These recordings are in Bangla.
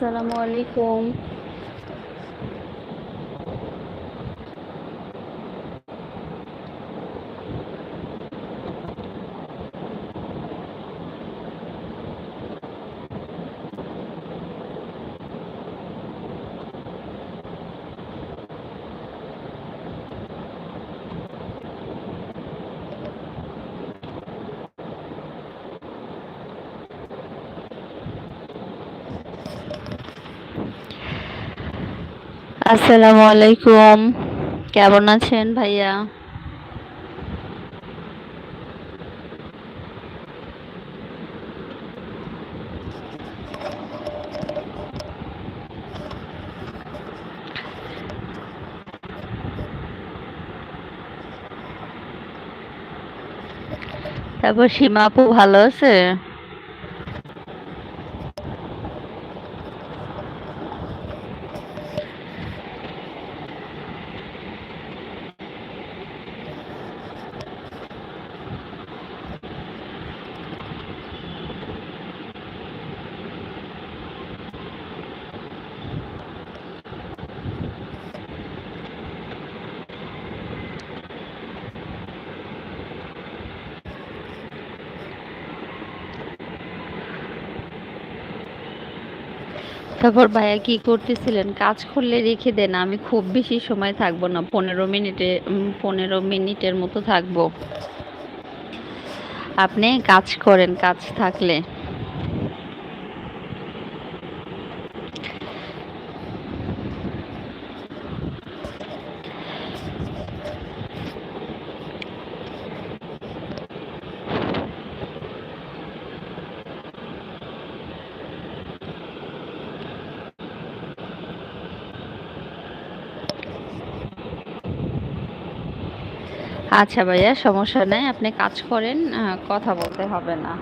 আসসালামু আলাইকুম। আসসালামু আলাইকুম। কেমন আছেন ভাইয়া? তারপর সীমা আপু ভালো আছে? তারপর ভাইয়া কি করতেছিলেন? কাজ করলে রেখে দেন, আমি খুব বেশি সময় থাকব না, পনেরো মিনিটে পনেরো মিনিটের মতো থাকব। আপনি কাজ করেন, কাজ থাকলে। আচ্ছা ভাইয়া সমস্যা নাই। আপনি কাজ করেন কথা বলতে হবে না।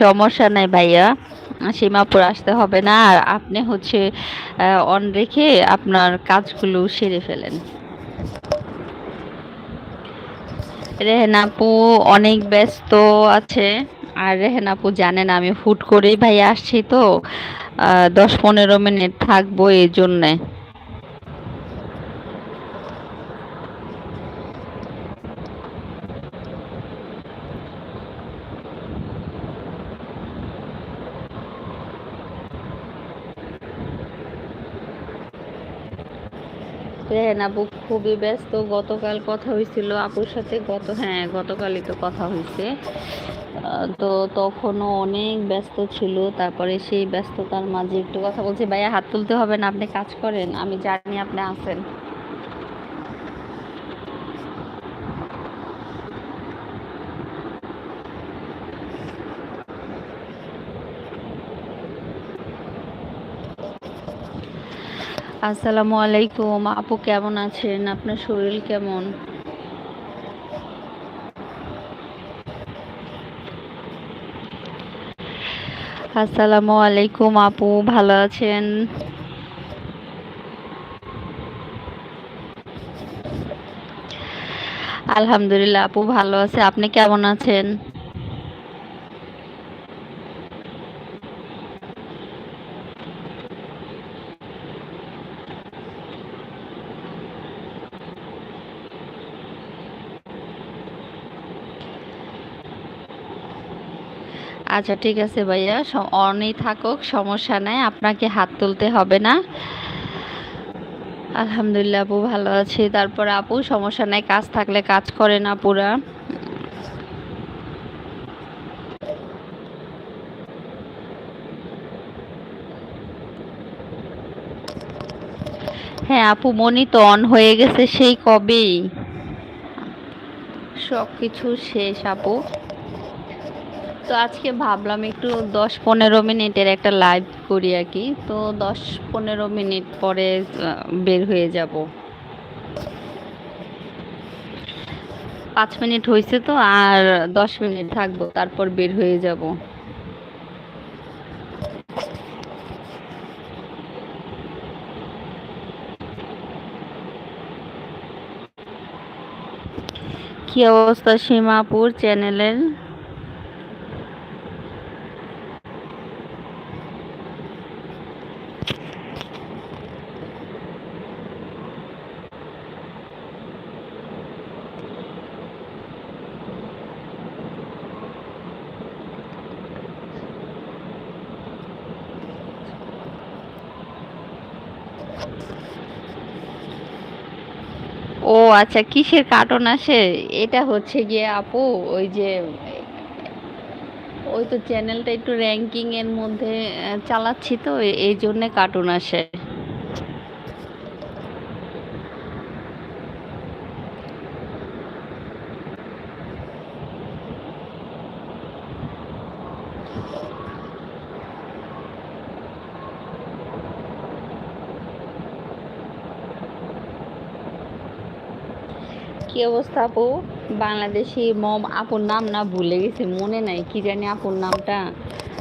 সমস্যা নাই ভাইয়া। সীমাপুর আসতে হবে না। আর আপনি হচ্ছে অন রেখে আপনার কাজগুলো সেরে ফেলেন। রেহেনাপু অনেক ব্যস্ত আছে। আর রেহেনাপু জানেন আমি হুট করেই ভাই আসছি তো দশ পনেরো মিনিট থাকব এই জন্যে। রেহেন আপু, খুবই ব্যস্ত। গতকাল কথা হয়েছিল আপুর সাথে। গত হ্যাঁ গতকালই তো কথা হয়েছে। তো তখনও অনেক ব্যস্ত ছিল। তারপরে সেই ব্যস্ততার মাঝে একটু কথা বলছি। ভাইয়া, হাত তুলতে হবে না, আপনি কাজ করেন। আমি জানি আপনি আছেন। আসসালামু আলাইকুম। আপু কেমন আছেন? আপনার শরীর কেমন? আসসালামু আলাইকুম, আপু ভালো আছেন? আলহামদুলিল্লাহ, আপু ভালো আছে। আপনি কেমন আছেন? আচ্ছা ঠিক আছে ভাইয়া। অনই থাকুক, সমস্যা নাই, আপনাকে হাত তুলতে হবে না। আলহামদুলিল্লাহ, আপু ভালো আছি। তারপর আপু, সমস্যা নাই, কাজ থাকলে কাজ করেন আপুরা। হ্যাঁ আপু, মনি তো অন হয়ে গেছে, সেই কবেই। সব কিছু শেষ, আপু। তো আজকে ভাবলাম একটু দশ পনেরো মিনিটের একটা লাইভ করি আর কি। তো দশ পনেরো মিনিট পরে বের হয়ে যাব। পাঁচ মিনিট হয়েছে তো, আর দশ মিনিট থাকব, তারপর বের হয়ে যাব। কি অবস্থা সীমাপুর চ্যানেলের? ও আচ্ছা কিসের কার্টুন আসে? এটা হচ্ছে গিয়ে আপু, ওই যে, ওই তো চ্যানেলটা একটু র্যাঙ্কিং এর মধ্যে চালাচ্ছি তো এই জন্যে কার্টুন আসে। কি অবস্থা আপু? বাংলাদেশি মম আপুর নাম না ভুলে গেছি, মনে নাই, কি জানি আপুর নামটা।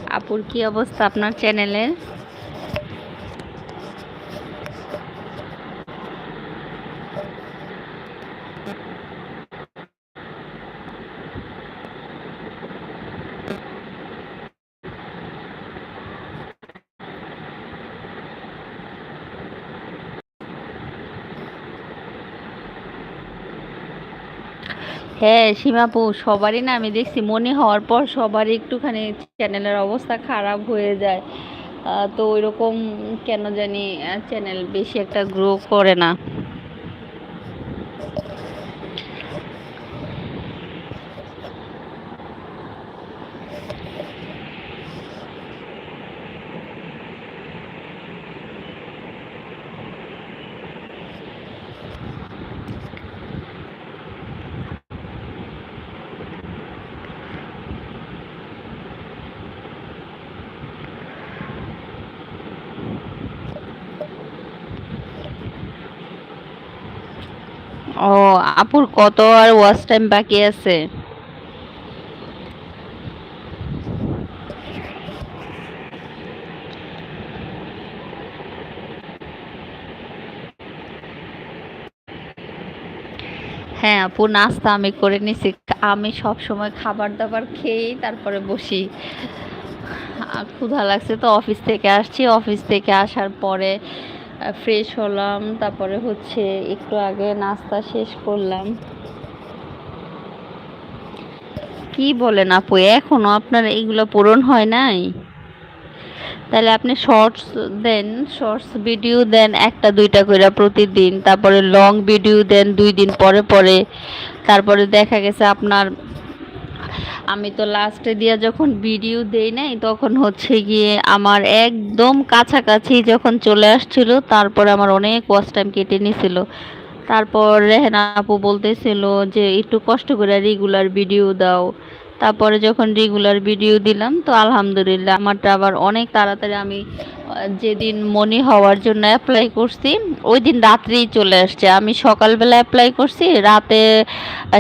আপুর কি অবস্থা আপনার চ্যানেলের হ্যাঁ সীমাপু সবারই না আমি দেখছি, মনে হওয়ার পর সবারই একটুখানি চ্যানেলের অবস্থা খারাপ হয়ে যায়। তো ওইরকম কেন জানি চ্যানেল বেশি একটা গ্রো করে না ও আপুর কত আর ওয়াচ টাইম বাকি আছে? হ্যাঁ আপু, নাস্তা আমি করে নিছি। আমি সব সময় খাবার দাবার খেয়েই তারপরে বসি। ক্ষুধা লাগছে তো অফিস থেকে আসছি। অফিস থেকে আসার পরে ফ্রেশ হলাম, তারপরে হচ্ছে একটু আগে নাস্তা শেষ করলাম। কি বলেন আপু, এখনও আপনার এইগুলো পূরণ হয় নাই? তাহলে আপনি শর্টস দেন শর্টস ভিডিও দেন, একটা, দুইটা করে প্রতিদিন, তারপরে লং ভিডিও দেন, দুই দিন পরে পরে, তারপরে দেখা গেছে আপনার আমি তো লাস্টে দিয়া যখন ভিডিও দেই নাই, তখন হচ্ছে গিয়ে আমার একদম কাছাকাছি যখন চলে আসছিল, তারপর আমার অনেক ওয়াশ টাইম কেটে নিছিল। তারপর রেহেনা আপু বলতেছিল যে, একটু কষ্ট করে রেগুলার ভিডিও দাও। তারপরে যখন রেগুলার ভিডিও দিলাম, তো আলহামদুলিল্লাহ আমারটা আবার অনেক তাড়াতাড়ি আমি যেদিন মনি হওয়ার জন্য অ্যাপ্লাই করছি ওই দিন রাত্রেই চলে আসছে। আমি সকালবেলা অ্যাপ্লাই করছি, রাতে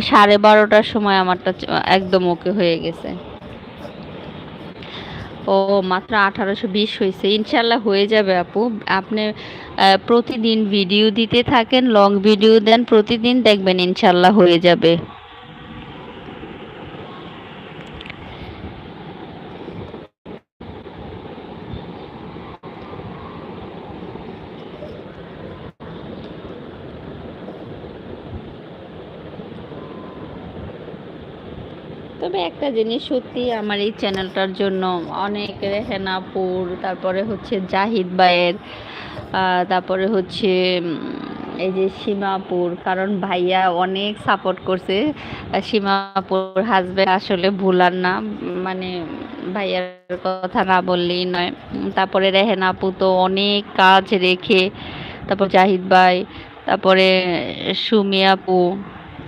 সাড়ে বারোটার সময় আমারটা একদম ওকে হয়ে গেছে। ও, মাত্র আঠারোশো বিশ হয়েছে। ইনশাল্লাহ হয়ে যাবে আপু। আপনি প্রতিদিন ভিডিও দিতে থাকেন লং ভিডিও দেন, প্রতিদিন দেখবেন ইনশাল্লাহ হয়ে যাবে। একটা জিনিস সত্যি আমার এই চ্যানেলটার জন্য অনেক রেহেনাপুর, তারপরে হচ্ছে জাহিদ ভাইয়ের তারপরে হচ্ছে এই যে সীমাপুর, কারণ ভাইয়া অনেক সাপোর্ট করছে। সীমাপুর হাজবেন্ড আসলে ভুলার না মানে ভাইয়ার কথা না বললেই নয়। তারপরে রেহেনাপু তো অনেক কাজ রেখে, তারপর জাহিদ ভাই, তারপরে সুমি আপু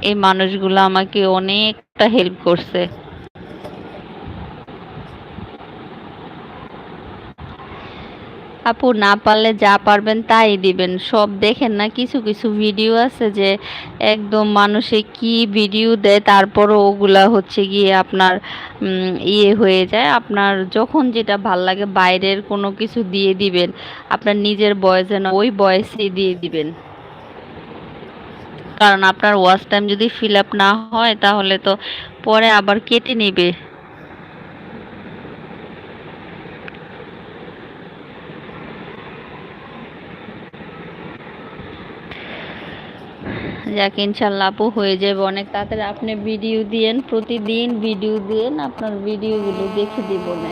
এই মানুষগুলো আমাকে অনেকটা হেল্প করছে। আপু না পারলে যা পারবেন তাই দিবেন। সব দেখেন না, কিছু কিছু ভিডিও আছে যে একদম মানুষে কি ভিডিও দেয়, তারপরও ওগুলা হচ্ছে গিয়ে আপনার ইয়ে হয়ে যায়। আপনার যখন যেটা ভালো লাগে বাইরের কোনো কিছু দিয়ে দিবেন। আপনার নিজের বয়সে না ওই বয়সে দিয়ে দিবেন। কারণ আপনার ওয়াচ টাইম যদি ফিল আপ না হয়, তাহলে তো পরে আবার কেটে নেবে। যাক, ইনশাল্লাহ আপু হয়ে যাবে অনেক। তাড়াতাড়ি আপনি ভিডিও দিয়েন, প্রতিদিন ভিডিও দিয়েন, আপনার ভিডিওগুলো দেখে দিব না।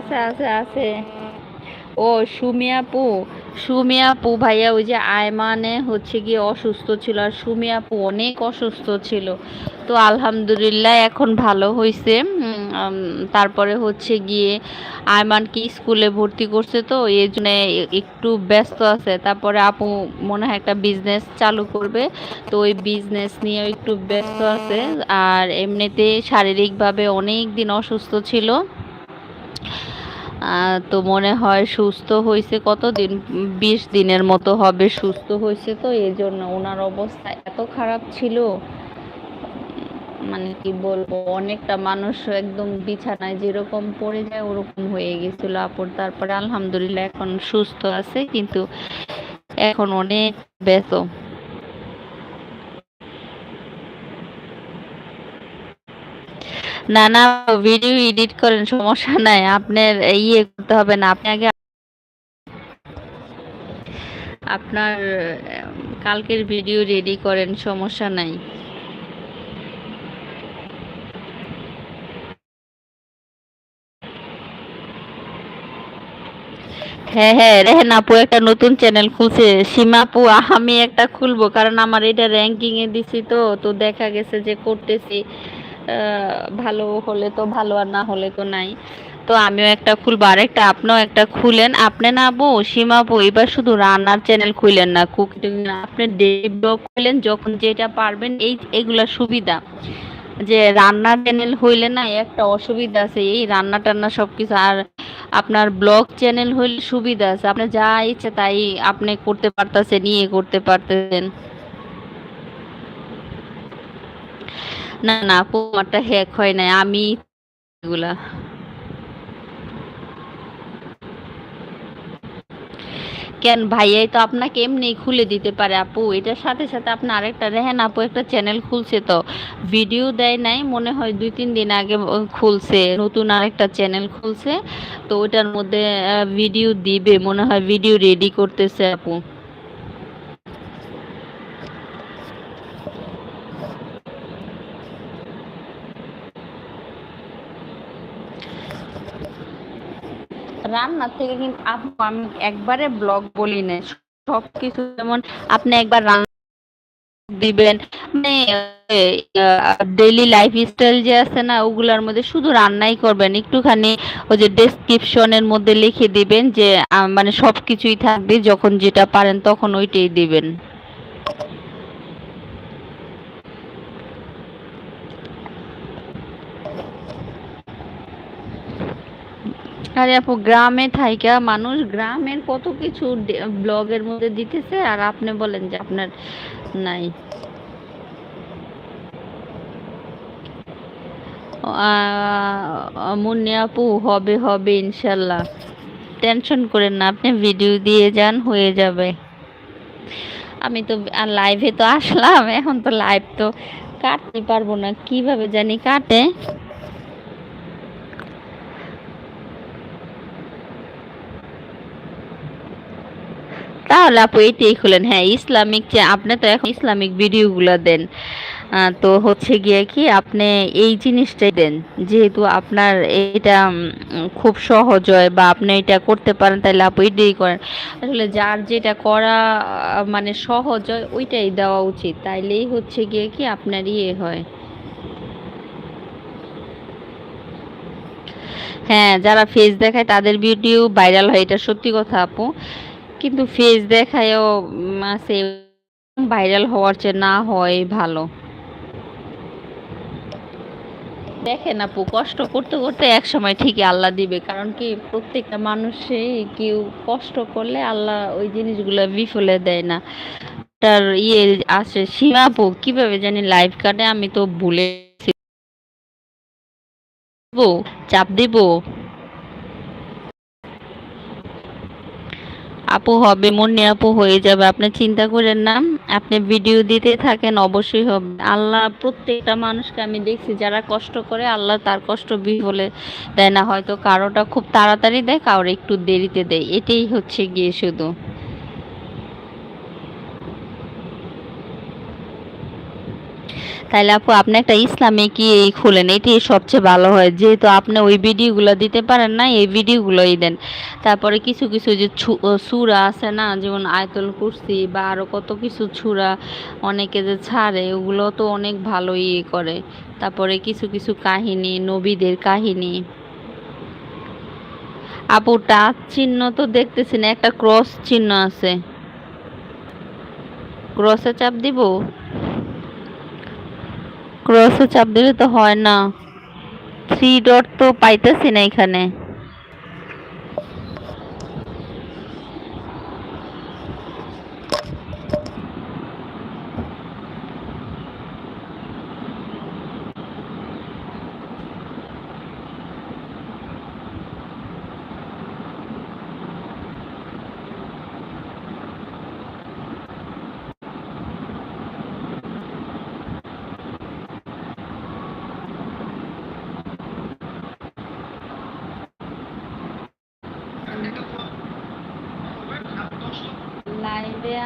আছে আছে আছে। ও সুমি আপু সুমি আপু ভাইয়া, ওই যে আয়মানে হচ্ছে গিয়ে অসুস্থ ছিল, আর সুমি আপু অনেক অসুস্থ ছিল। তো আলহামদুলিল্লাহ এখন ভালো হয়েছে তারপরে হচ্ছে গিয়ে আয়মানকে স্কুলে ভর্তি করছে তো, এই জন্য একটু ব্যস্ত আছে। তারপরে আপু মনে হয় একটা বিজনেস চালু করবে, তো ওই বিজনেস নিয়ে একটু ব্যস্ত আছে। আর এমনিতে শারীরিকভাবে অনেক দিন অসুস্থ ছিল। তো মনে হয় সুস্থ হয়েছে কতদিন? বিশ দিনের মতো হবে, সুস্থ হয়েছে তো এই জন্য ওনার অবস্থা এত খারাপ ছিল। মানে কি বলব, অনেকটা মানুষ একদম বিছানায় যেরকম পড়ে যায়, ওরকম হয়ে গেছিল আপুর। তারপরে আলহামদুলিল্লাহ এখন সুস্থ আছে, কিন্তু এখন অনেক ব্যস্ত। না না ভিডিও এডিট করেন, সমস্যা নাই, আপনার ইয়ে করতে হবে না, আপনি আগে আপনার কালকের ভিডিও রেডি করেন, সমস্যা নাই। হ্যাঁ হ্যাঁ রেহেন আপু একটা নতুন চ্যানেল খুলছে, সীমা আপু আমি একটা খুলবো, কারণ আমার এটা র্যাঙ্কিং এ দিছি তো তো দেখা গেছে যে করতেছি। ভালো হলে তো ভালো আর না হলে তো নাই। তো আমিও একটা খুলবো আরেকটা আপনিও একটা খুলেন। আপনি না বউ, সীমা আপু এবার শুধু রান্নার চ্যানেল খুলেন না কুক আপনি ডেইলি ব্লগ খুলেন যখন যেটা পারবেন, এই এগুলা সুবিধা। যে রান্নার চ্যানেল হইলে না, একটা অসুবিধা আছে, এই রান্না টান্না সবকিছু। আর আপনার ব্লগ চ্যানেল হইলে সুবিধা আছে, আপনি যা ইচ্ছে তাই আপনি করতে পারতেছেন ইয়ে করতে পারতেছেন। না না, আপু, আমারটা হ্যাক হয় নাই, আমি এগুলা। কেন ভাইয়াই তো আপনাকে এমনি খুলে দিতে পারে, আপু, এটার সাথে সাথে আপনার আরেকটা রেহেন আপু, একটা চ্যানেল খুলছে তো ভিডিও দেয় নাই, মনে হয় দুই, তিন দিন আগে খুলছে, নতুন আরেকটা চ্যানেল খুলছে, তো ওটার মধ্যে ভিডিও দিবে, মনে হয় ভিডিও রেডি করতেছে, আপু। রান্নার থেকে কিন্তু আপু, আমি একবারে ব্লগ বলি না সব কিছু যেমন আপনি একবার রান্না দিবেন মানে ডেইলি লাইফ স্টাইল যে আছে না, ওগুলার মধ্যে শুধু রান্নাই করবেন, একটুখানি ওই যে ডেসক্রিপশনের মধ্যে লিখে দিবেন যে মানে সব কিছুই থাকবে, যখন যেটা পারেন তখন ওইটাই দিবেন। আরে আপু, গ্রামে থাইকা মানুষ, গ্রামের কত কিছু ব্লগের মধ্যে দিতেছে আর আপনি বলেন যে আপনার নাই। মুন্নি আপু, হবে হবে, ইনশাল্লাহ। টেনশন করেন না, আপনি ভিডিও দিয়ে যান, হয়ে যাবে। আমি তো লাইভে তো আসলাম, এখন তো লাইভ তো কাটতে পারব না, কীভাবে জানি কাটে। তাহলে আপু এটাই খুলেন। হ্যাঁ ইসলামিক যে আপনি তো এখন ইসলামিক ভিডিওগুলো দেন তো হচ্ছে গিয়ে কি আপনি এই জিনিসটাই দেন। যেহেতু আপনার এটা খুব সহজ হয় বা আপনি এটা করতে পারেন, তাহলে আপু এটাই করেন। আসলে যার যেটা করা মানে সহজ হয়, ওইটাই দেওয়া উচিত। তাইলেই হচ্ছে গিয়ে কি আপনার ইয়ে হয়। হ্যাঁ যারা ফেস দেখায় তাদের ভিডিও ভাইরাল হয়, এটা সত্যি কথা আপু। কিন্তু ফেস দেখায়ও আছে ভাইরাল হওয়ার চেয়ে না হয় ভালো। দেখেন আপু, কষ্ট করতে করতে এক সময় ঠিকই আল্লাহ দিবে। কারণ কি, প্রত্যেকটা মানুষে কেউ কষ্ট করলে আল্লাহ ওই জিনিসগুলো বিফলে দেয় না। তার ইয়ে আছে, সীমা আপু, কীভাবে জানি লাইফ কাটে, আমি তো ভুলে চাপ দিব? আপু হবে, মুন্নি আপু হয়ে যাবে। আপনি চিন্তা করেন না, আপনি ভিডিও দিতে থাকেন, অবশ্যই হবে। আল্লাহ প্রত্যেকটা মানুষকে আমি দেখছি, যারা কষ্ট করে আল্লাহ তার কষ্ট বি বিফলে দেয় না। হয়তো কারোটা খুব তাড়াতাড়ি দেয়, কারোর একটু দেরিতে দেয়। এটাই হচ্ছে গিয়ে শুধু। তাইলে আপু, আপনি একটা ইসলামে কি এই খুলেন? এটি সবচেয়ে ভালো হয়। যেহেতু আপনি ওই ভিডিওগুলো দিতে পারেন না এই ভিডিওগুলোই দেন। তারপরে কিছু কিছু যে সুরা আছে না, যেমন আয়তুল কুরসি বা আরও কত কিছু ছুরা অনেকে যে ছাড়ে, ওগুলো তো অনেক ভালো ইয়ে করে। তারপরে কিছু কিছু কাহিনী, নবীদের কাহিনী। আপু, টাচ চিহ্ন তো দেখতেছি না, একটা ক্রস চিহ্ন আছে। ক্রসে চাপ দিব? ক্রসে চাপ দিলে তো হয় না। থ্রি ডট তো পাইতেছি না এখানে।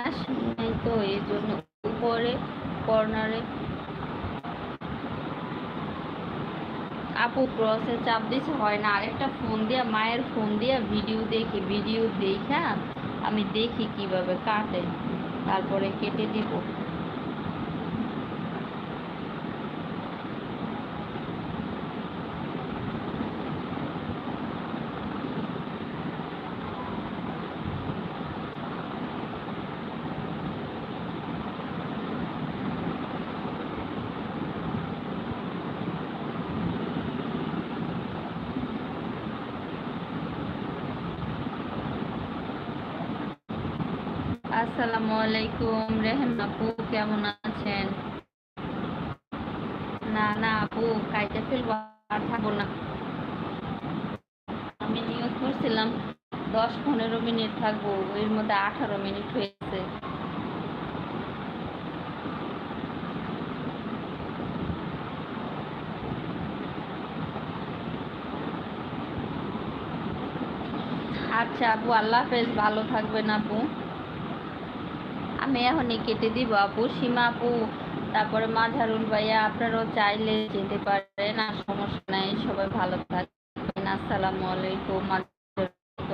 লাইভে নেই তো, এই জন্য উপরে, কর্নারে আপু ক্রসে চাপ দিছে, হয় না। আরেকটা ফোন দিয়া, মায়ের ফোন দিয়া ভিডিও দেখি ভিডিও দেখা, আমি দেখি কীভাবে কাটে, তারপরে কেটে দিব আসসালামু আলাইকুম রেহান আপু, কেমন আছেন? না না আপু ফেলব, আর থাকব না। আমি নিয়োগ করছিলাম, দশ পনেরো মিনিট থাকব, এর মধ্যে আঠারো মিনিট হয়েছে। আচ্ছা আপু, আল্লাহ হাফেজ, ভালো থাকবেন আপু। আমি এখনই কেটে দিব, আপু। সীমা আপু, তারপরে মাঝারুল ভাইয়া, আপনারাও চাইলে যেতে পারেন, আর সমস্যা নাই, সবাই ভালো থাকবেন। আসসালামু আলাইকুম।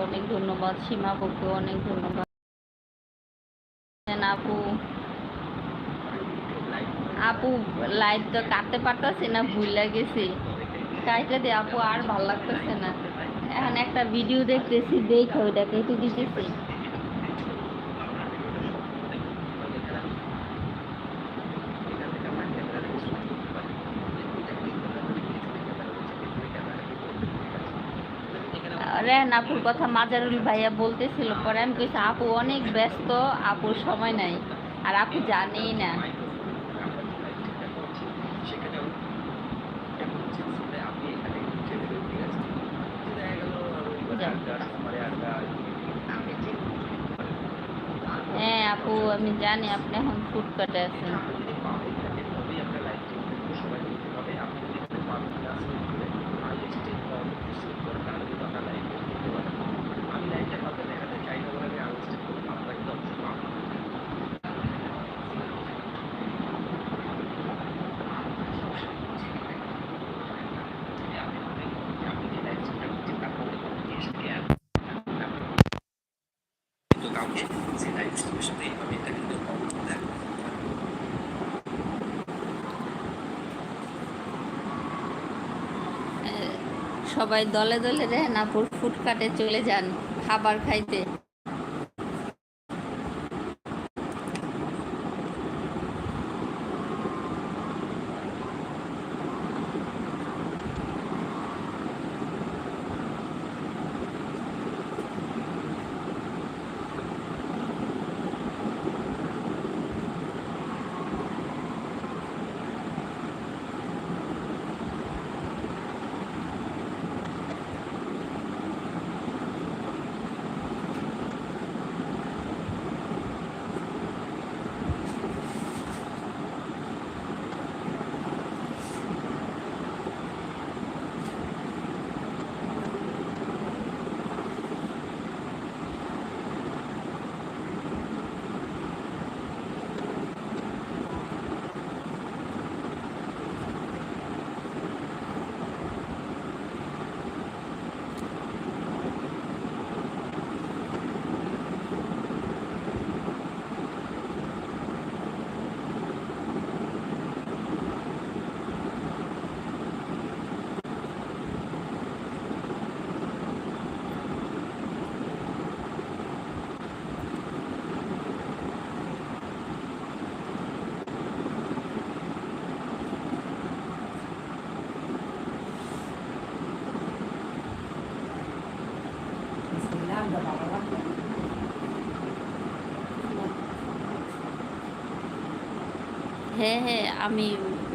অনেক ধন্যবাদ, সীমা আপুকে অনেক ধন্যবাদ। আপু আপু লাইভ তো কাটতে পারতাছি না ভুলে গেছি। কাইটা দিয়ে আপু, আর ভালো লাগতেছে না। এখন একটা ভিডিও দেখতেছি, দেখে ওইটা কেটে দিতেছি। রেহান আপুর কথা মাজারুল ভাইয়া বলতেছিল। পরে আমি কইছি, আপু অনেক ব্যস্ত আপুর সময় নাই। আর আপু জানেই না। হ্যাঁ আপু, আমি জানি আপনি এখন ফুটকাটে আছেন। এটা কিন্তু সবাই দলে দলে রে রেহানাপুর ফুটকাটে চলে যান খাবার খাইতে? হ্যাঁ হ্যাঁ আমি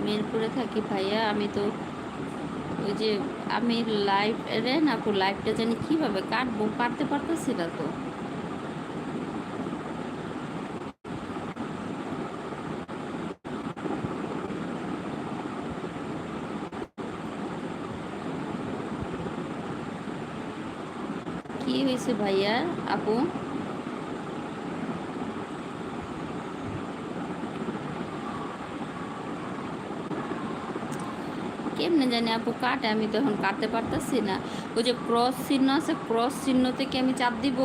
মিরপুরে থাকি ভাইয়া। আমি তো ওই যে আমি লাইভ রে না আপু লাইভটা জানি কীভাবে কাটবো কাটতে পারতেছি না তো। কি হয়েছে ভাইয়া, আপু? কেমনে জানি আপু, কাটে, আমি তো এখন কাটতে পারতেছি না। ওই যে ক্রস চিহ্ন আছে ক্রস চিহ্নতে কি আমি চাপ দিব।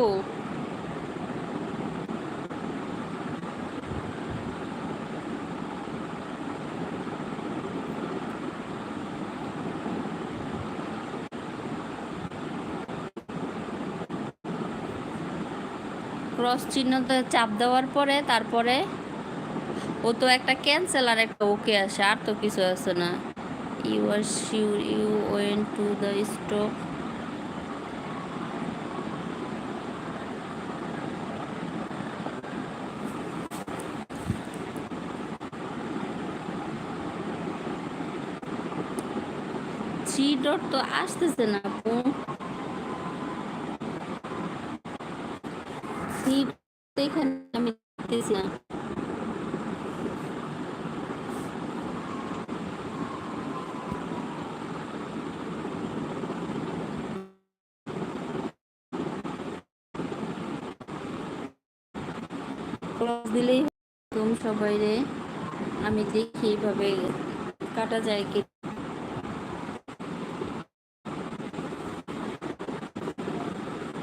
ক্রস চিহ্নতে চাপ দেওয়ার পরে, তারপরে ও তো একটা ক্যান্সেল আর একটা ওকে আসে, আর তো কিছু আছে না। You are sure you when to the stock three dot তো আসতেছে না আপু থ্রি এখানে আমি দেখতেছি না ক্রস দিলেই সবাই রে আমি দেখি এইভাবে কাটা যায় কি